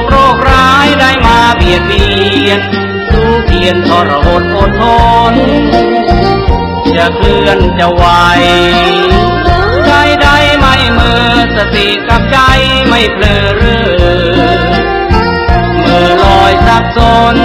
กโรคร้ายได้มาเบียดเบียนสู้เพียรทรหดอดทน จะเคลื่อนจะไหวใจใดไม่เมื่อสติกับใจไม่เพลอเรือเมื่อลอยสับสน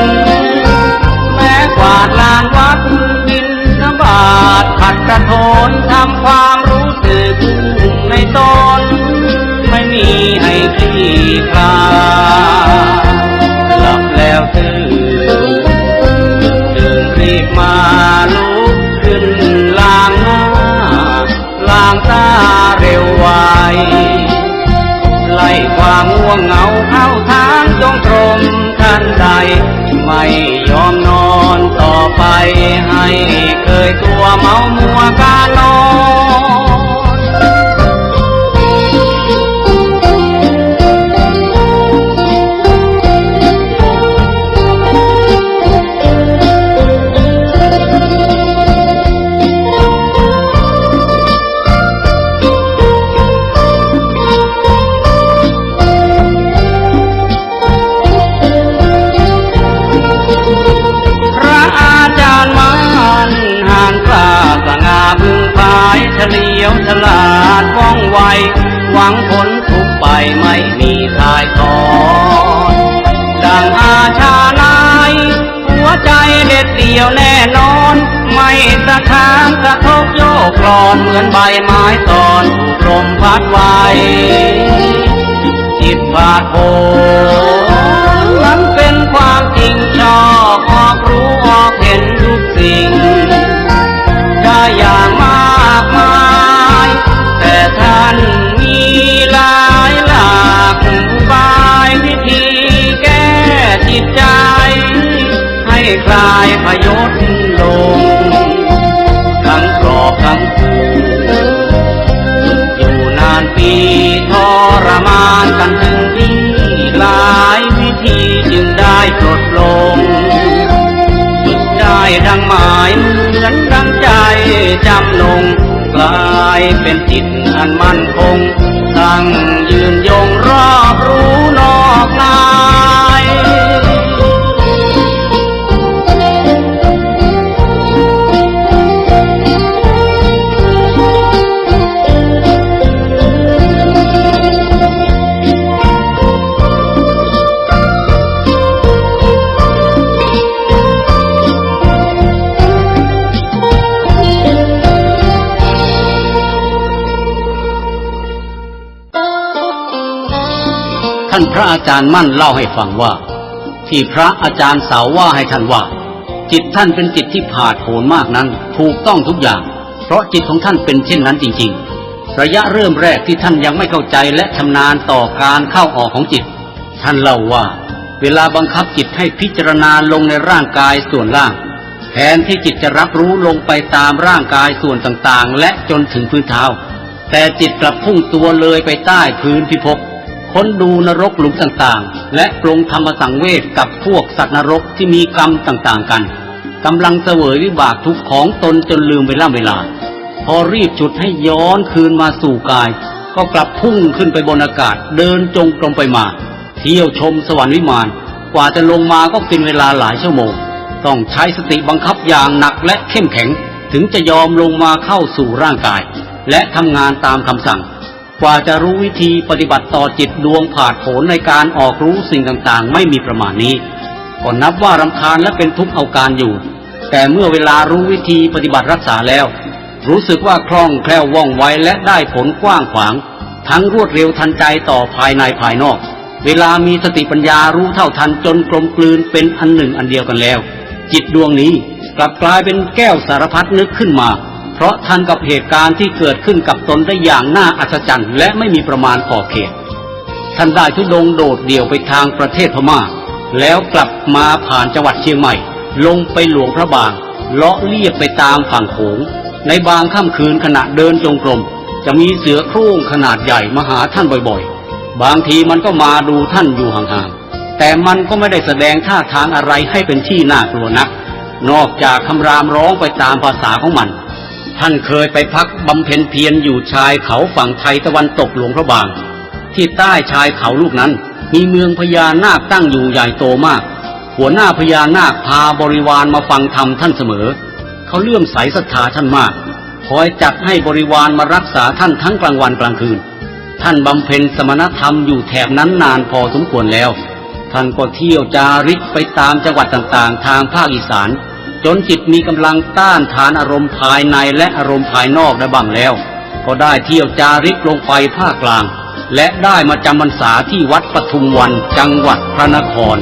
ไม่ยอมนอนต่อไปให้เคยตัวเมามัวกาลอน หวังผลทุกไปไม่มีทายทอนดังอาชาลายหัวใจเด็ดเดี่ยวแน่นอน ไม่สะท้านกระทบโยกกลอนเหมือนใบไม้ตอนลมพัดไวจิตบาดโผ ลายพยศลงทั้งกรอบทั้งคู่อยู่นานปีทรมานกันถึงที่หลายวิธีจึงได้ปลดลงสุดได้ดังหมายเหมือนดังใจจำลงกลายเป็นจิตอันมั่นคงตั้งยืนานพระอาจารย์มั่นเล่าให้ฟังว่า ที่พระอาจารย์สาวว่าให้ท่านว่า จิตท่านเป็นจิตที่ผาดโผนมากนั้น ถูกต้องทุกอย่าง เพราะจิตของท่านเป็นเช่นนั้นจริง ๆ ระยะเริ่มแรกที่ท่านยังไม่เข้าใจและชำนาญต่อการเข้าออกของจิต ท่านเล่าว่า เวลาบังคับจิตให้พิจารณาลงในร่างกายส่วนล่างแทนที่จิตจะรับรู้ลงไปตามร่างกายส่วนต่างๆ และจนถึงพื้นเท้า แต่จิตกลับพุ่งตัวเลยไปใต้พื้นพิภพ ค้นดูนรกหลุมต่างๆ และปรงธรรมสังเวชกับพวกสัตว์นรกที่มีกรรมต่างๆกันกำลังเสวยวิบากทุกข์ของตนจนลืมเวลาเวลา พอรีบจุดให้ย้อนคืนมาสู่กาย ก็กลับพุ่งขึ้นไปบนอากาศเดินจงกรมไปมา เที่ยวชมสวรรค์วิมาน กว่าจะลงมาก็เป็นเวลาหลายชั่วโมง ต้องใช้สติบังคับอย่างหนักและเข้มแข็ง ถึงจะยอมลงมาเข้าสู่ร่างกาย และทำงานตามคำสั่ง กว่าจะรู้วิธีปฏิบัติต่อจิตดวงผาดโผนในการออกรู้สิ่งต่างๆ ไม่มีประมาณนี้ก็นับว่ารำคาญและเป็นทุกข์เอาการอยู่ แต่เมื่อเวลารู้วิธีปฏิบัติรักษาแล้ว รู้สึกว่าคล่องแคล่วว่องไวและได้ผลกว้างขวาง ทั้งรวดเร็วทันใจต่อภายในภายนอก เวลามีสติปัญญารู้เท่าทันจนกลมกลืนเป็นอันหนึ่งอันเดียวกันแล้ว จิตดวงนี้กลับกลายเป็นแก้วสารพัดนึกขึ้นมา เพราะทันกับเหตุการณ์ที่เกิดขึ้นกับตนได้อย่างน่าอัศจรรย์และไม่มีประมาณขอบเขต ท่านได้ทุดงโดดเดี่ยวไปทางประเทศพม่า แล้วกลับมาผ่านจังหวัดเชียงใหม่ ลงไปหลวงพระบาง เลาะเลียบไปตามฝั่งโขง ในบางค่ำคืนขณะเดินจงกรม จะมีเสือโคร่งขนาดใหญ่มาหาท่านบ่อยๆ บางทีมันก็มาดูท่านอยู่ห่างๆ แต่มันก็ไม่ได้แสดงท่าทางอะไรให้เป็นที่น่ากลัวนัก นอกจากคำรามร้องไปตามภาษาของมัน ท่านเคยไปพักบำเพ็ญเพียรอยู่ชายเขาฝั่งไทยตะวันตกหลวงพระบาง ที่ใต้ชายเขาลูกนั้น มีเมืองพญานาคตั้งอยู่ใหญ่โตมาก หัวหน้าพญานาคพาบริวารมาฟังธรรมท่านเสมอ เขาเลื่อมใสศรัทธาท่านมาก คอยจัดให้บริวารมารักษาท่านทั้งกลางวันกลางคืน ท่านบำเพ็ญสมณธรรมอยู่แถบนั้นนานพอสมควรแล้ว ท่านก็เที่ยวจาริกไปตามจังหวัดต่างๆ ทางภาคอีสาน จนจิตมีกำลังต้านทานอารมณ์ภายในและอารมณ์ภายนอกได้บ้างแล้ว ก็ได้เที่ยวจาริกลงไปภาคกลาง และได้มาจำพรรษาที่วัดปทุมวันจังหวัดพระนคร